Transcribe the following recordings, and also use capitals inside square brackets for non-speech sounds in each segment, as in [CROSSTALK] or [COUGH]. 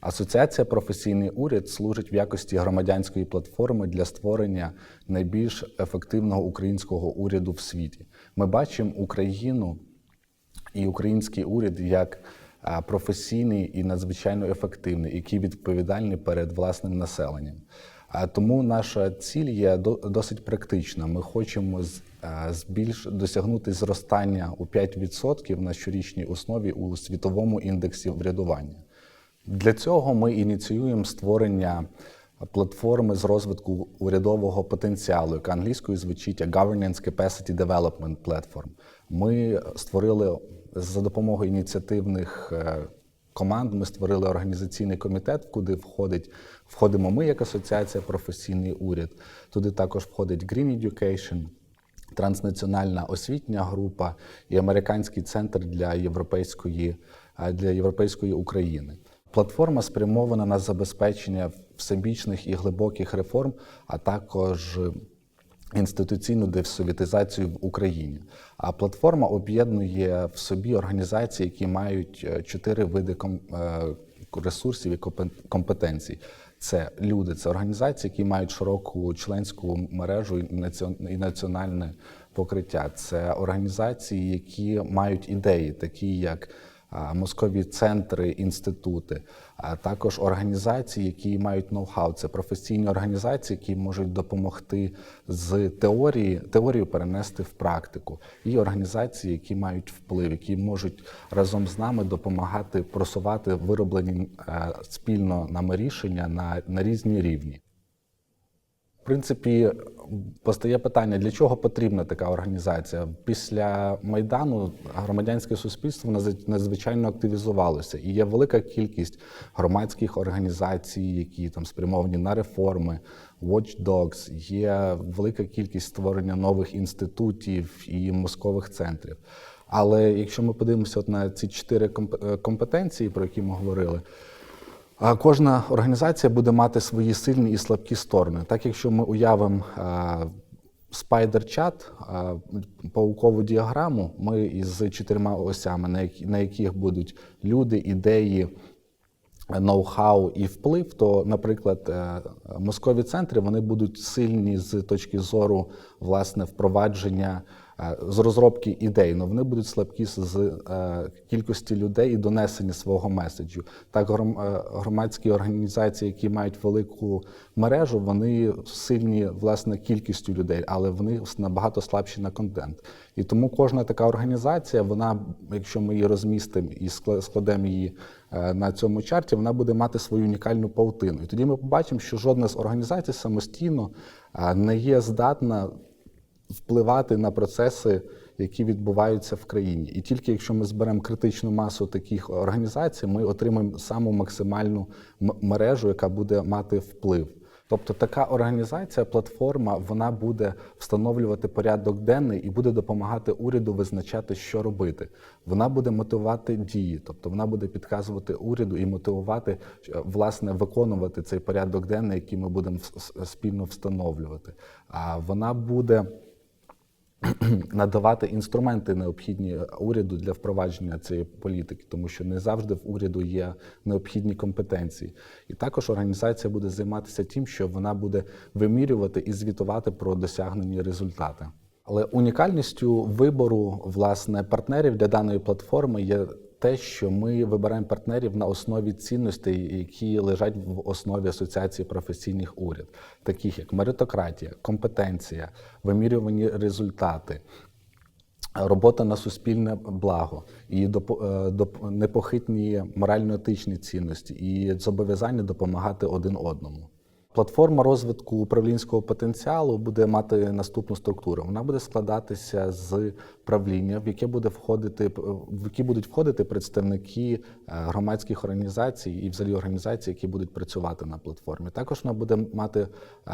Асоціація Професійний уряд служить в якості громадянської платформи для створення найбільш ефективного українського уряду в світі. Ми бачимо Україну і український уряд як професійний і надзвичайно ефективний, який відповідальний перед власним населенням. Тому наша ціль є до- досить практична. Ми хочемо збільш досягнути зростання у 5% на щорічній основі у світовому індексі врядування. Для цього ми ініціюємо створення платформи з розвитку урядового потенціалу, яка англійською звучить Governance Capacity Development Platform. Ми створили за допомогою ініціативних е, команд. Ми створили організаційний комітет, куди входить входимо ми як асоціація професійний уряд. Туди також входить Green Education, транснаціональна освітня група і американський центр для європейської для європейської України. Платформа спрямована на забезпечення всебічних і глибоких реформ, а також інституційну десовітизацію в Україні. А платформа об'єднує в собі організації, які мають е, чотири види е, ресурсів і компетенцій. Це люди, це організації, які мають широку членську мережу і національне покриття. Це організації, які мають ідеї, такі як мозкові центри, інститути, а також організації, які мають ноу-хау. Це професійні організації, які можуть допомогти з теорії теорію перенести в практику, і організації, які мають вплив, які можуть разом з нами допомагати просувати вироблені е, спільно нами рішення на, на різні рівні. Принципі, постає питання, для чого потрібна така організація? Після Майдану громадянське суспільство надз- надзвичайно активізувалося. І є велика кількість громадських організацій, які там спрямовані на реформи, watchdogs, є велика кількість створення нових інститутів і мозкових центрів. Але якщо ми подивимося от на ці чотири е, компетенції, про які ми говорили, Кожна організація буде мати свої сильні і слабкі сторони. Так, якщо ми уявимо спайдер-чат, паукову діаграму, ми із чотирма осями, на яких будуть люди, ідеї, ноу-хау і вплив, то, наприклад, е, мозкові центри вони будуть сильні з точки зору власне впровадження. Е, З розробки ідей, але вони будуть слабкі з- е, кількості людей і донесення свого меседжу. Так, е, громадські організації, які мають велику мережу, вони сильні власне кількістю людей, але вони набагато слабші на контент. І тому кожна така організація, вона, якщо ми її розмістимо і скла- складемо її на цьому чарті, вона буде мати свою унікальну паутину. І тоді ми побачимо, що жодна з організацій самостійно не є здатна впливати на процеси, які відбуваються в країні. І тільки якщо ми зберемо критичну масу таких організацій, ми отримаємо саму максимальну мережу, яка буде мати вплив. Тобто така організація, платформа, вона буде встановлювати порядок денний і буде допомагати уряду визначати, що робити. Вона буде мотивувати дії, тобто вона буде підказувати уряду і мотивувати е, власне виконувати цей порядок денний, який ми будемо спільно встановлювати. А вона буде [CLEARS THROAT] надавати інструменти необхідні уряду для впровадження цієї політики, тому що не завжди в уряду є необхідні компетенції. І також організація буде займатися тим, що вона буде вимірювати і звітувати про досягнені результати. Але унікальністю вибору власне партнерів для даної платформи є те, що ми вибираємо партнерів на основі цінностей, які лежать в основі асоціації професійних уряд, таких як меритократія, компетенція, вимірювані результати, робота на суспільне благо і е, непохитні морально-етичні цінності і зобов'язання допомагати один одному. Платформа розвитку управлінського потенціалу буде мати наступну структуру. Вона буде складатися з правління, в яке буде входити в які будуть входити представники е, громадських організацій і взагалі організацій, які будуть працювати на платформі. Також вона буде мати е,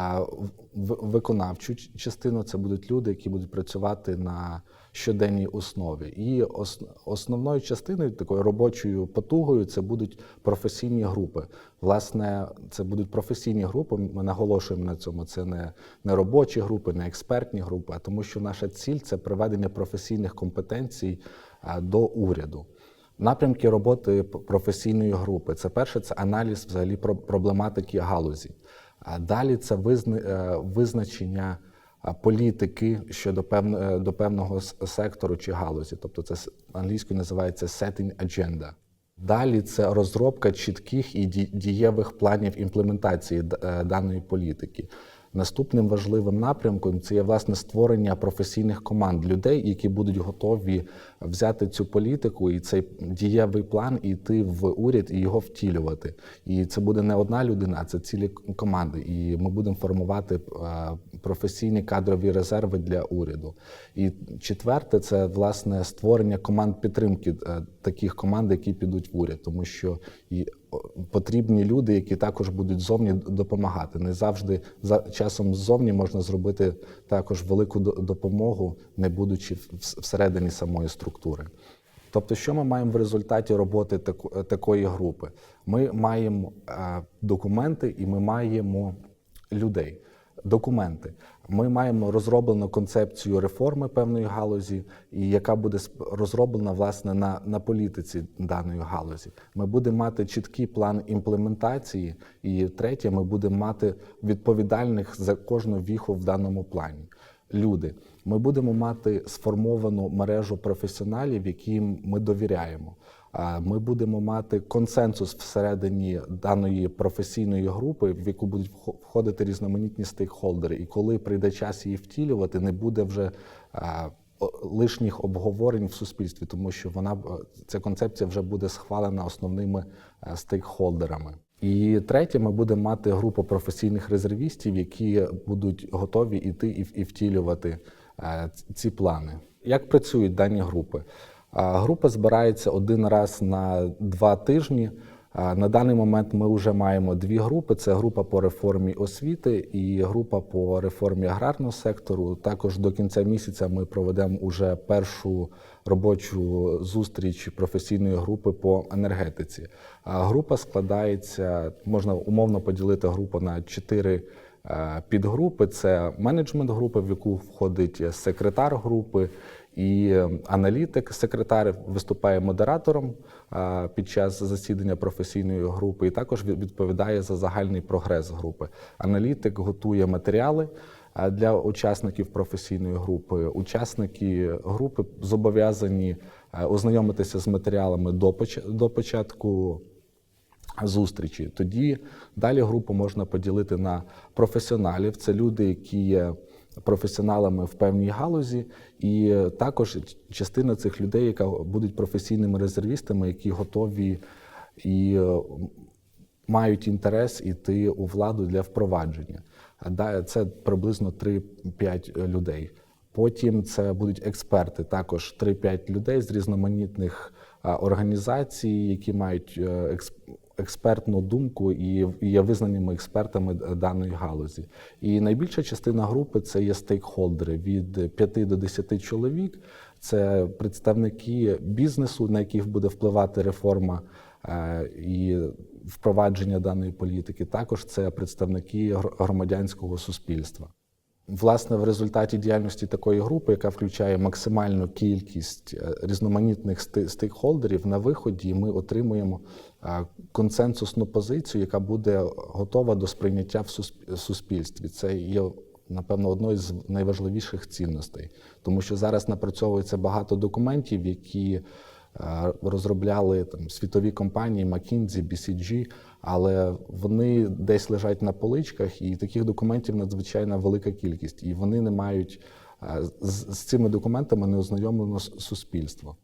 виконавчу частину. Це будуть люди, які будуть працювати на щоденній основі. І основною частиною такою робочою потугою це будуть професійні групи. Власне, це будуть професійні групи. Ми наголошуємо на цьому. Це не, не робочі групи, не експертні групи, а тому, що наша ціль це приведення професійних компетенцій до уряду. Напрямки роботи професійної групи. Це перше, це аналіз взагалі проблематики галузі. А далі це е, визначення політики щодо певн- е, до певного сектору чи галузі. Тобто це англійською називається setting agenda. Далі це розробка чітких і ді- дієвих планів імплементації е, даної політики. Наступним важливим напрямком це є власне створення професійних команд людей, які будуть готові взяти цю політику і цей дієвий план і йти в уряд і його втілювати. І це буде не одна людина, а це цілі команди. І ми будемо формувати е, професійні кадрові резерви для уряду. І четверте це власне створення команд підтримки е, таких команд, які підуть в уряд, тому що і потрібні люди, які також будуть зовні допомагати. Не завжди за часом ззовні можна зробити також велику допомогу, не будучи всередині самої структури. Тобто, що ми маємо в результаті роботи такої групи? Ми маємо е, документи і ми маємо людей. Документи. Ми маємо розроблену концепцію реформи певної галузі, і яка буде розроблена власне на, на політиці даної галузі. Ми будемо мати чіткий план імплементації, і третє, ми будемо мати відповідальних за кожну віху в даному плані. Люди. Ми будемо мати сформовану мережу професіоналів, яким ми довіряємо. Ми будемо мати консенсус всередині даної професійної групи, в яку будуть входити різноманітні стейкхолдери. І коли прийде час її втілювати, не буде вже лишніх обговорень в суспільстві, тому що вона ця концепція вже буде схвалена основними е, стейкхолдерами. І третє, ми будемо мати групу професійних резервістів, які будуть готові йти і, і втілювати е, ці плани. Як працюють дані групи? Група збирається один раз на два тижні. На даний момент ми вже маємо дві групи: це група по реформі освіти і група по реформі аграрного сектору. Також до кінця місяця ми проведемо уже першу робочу зустріч професійної групи по енергетиці. Група складається, можна умовно поділити групу на чотири е, підгрупи. Це менеджмент групи, в яку входить секретар групи. І е, аналітик, секретар виступає модератором під час засідання професійної групи, і також відповідає за загальний прогрес групи. Аналітик готує матеріали для учасників професійної групи. Учасники групи зобов'язані е, ознайомитися з матеріалами до початку зустрічі. Тоді далі групу можна поділити на професіоналів. Це люди, які є професіоналами в певній галузі, і також частина цих людей, яка будуть професійними резервістами, які готові і е, мають інтерес іти у владу для впровадження. Це приблизно 3-5 людей. Потім це будуть експерти, також 3-5 людей з різноманітних організацій, які мають е, експертну думку і є визнаними експертами даної галузі. І найбільша частина групи це є стейкхолдери від 5 до 10 чоловік. Це представники бізнесу, на яких буде впливати реформа е, і впровадження даної політики. Також це представники громадянського суспільства. Власне, в результаті діяльності такої групи, яка включає максимальну кількість е, різноманітних сте- стейкхолдерів, на виході ми отримуємо е, консенсусну позицію, яка буде готова до сприйняття в сусп- суспільстві. Це є, напевно, одною з найважливіших цінностей, тому що зараз напрацьовується багато документів, які розробляли там світові компанії McKinsey, BCG, але вони десь лежать на поличках, і таких документів надзвичайно велика кількість, і вони не мають е, з, з цими документами не ознайомлено суспільство.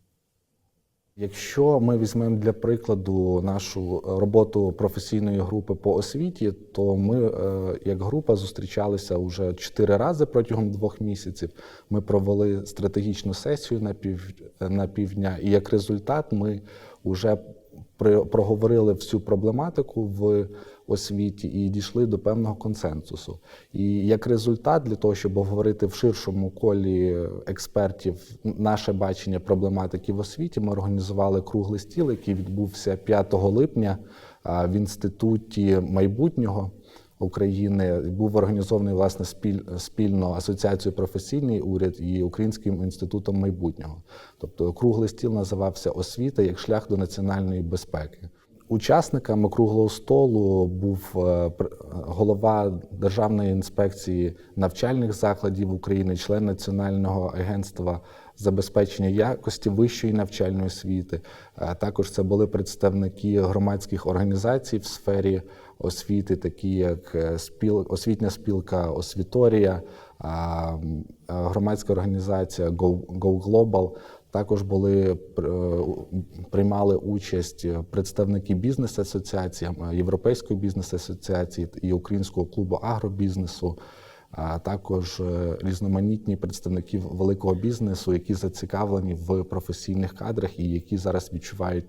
Якщо ми візьмемо для прикладу нашу роботу професійної групи по освіті, то ми е, як група зустрічалися вже чотири рази протягом двох місяців. Ми провели стратегічну сесію на пів на півдня, і як результат ми вже проговорили всю проблематику в освіті і дійшли до певного консенсусу. І як результат, для того, щоб обговорити в ширшому колі експертів наше бачення проблематики в освіті, ми організували круглий стіл, який відбувся 5 липня в інституті майбутнього. України був організований власне спіль, спільно асоціацією професійний уряд і Українським інститутом майбутнього. Тобто круглий стіл називався Освіта як шлях до національної безпеки. Учасниками круглого столу був е, голова Державної інспекції навчальних закладів України, член Національного агентства забезпечення якості вищої навчальної освіти. Е, Також це були представники громадських організацій в сфері освіти, такі як е, спіл, освітня спілка Освіторія, громадська організація Go Global. Також були е, приймали участь представники бізнес-асоціацій, е, Європейської бізнес-асоціації і Українського клубу агробізнесу, а також е, різноманітні представники великого бізнесу, які зацікавлені в професійних кадрах і які зараз відчувають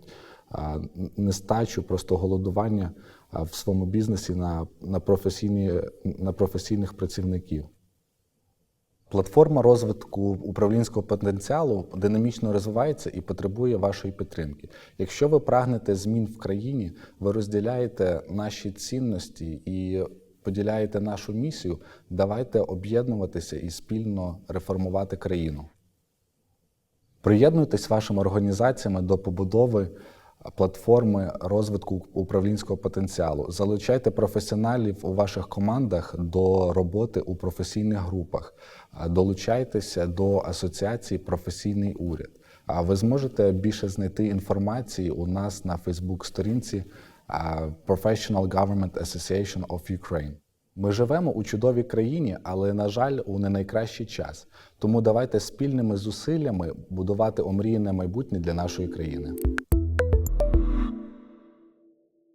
нестачу, просто голодування в своєму бізнесі на, на, професійні, на професійних працівників. Платформа розвитку управлінського потенціалу динамічно розвивається і потребує вашої підтримки. Якщо ви прагнете змін в країні, ви розділяєте наші цінності і поділяєте нашу місію, давайте об'єднуватися і спільно реформувати країну. Приєднуйтесь вашими організаціями до побудови платформи розвитку управлінського потенціалу. Залучайте професіоналів у ваших командах до роботи у професійних групах. Долучайтеся до асоціації Професійний уряд. А ви зможете більше знайти інформації у нас на Фейсбук-сторінці Professional Government Association of Ukraine. Ми живемо у чудовій країні, але, на жаль, у не найкращий час. Тому давайте спільними зусиллями будувати омріяне майбутнє для нашої країни.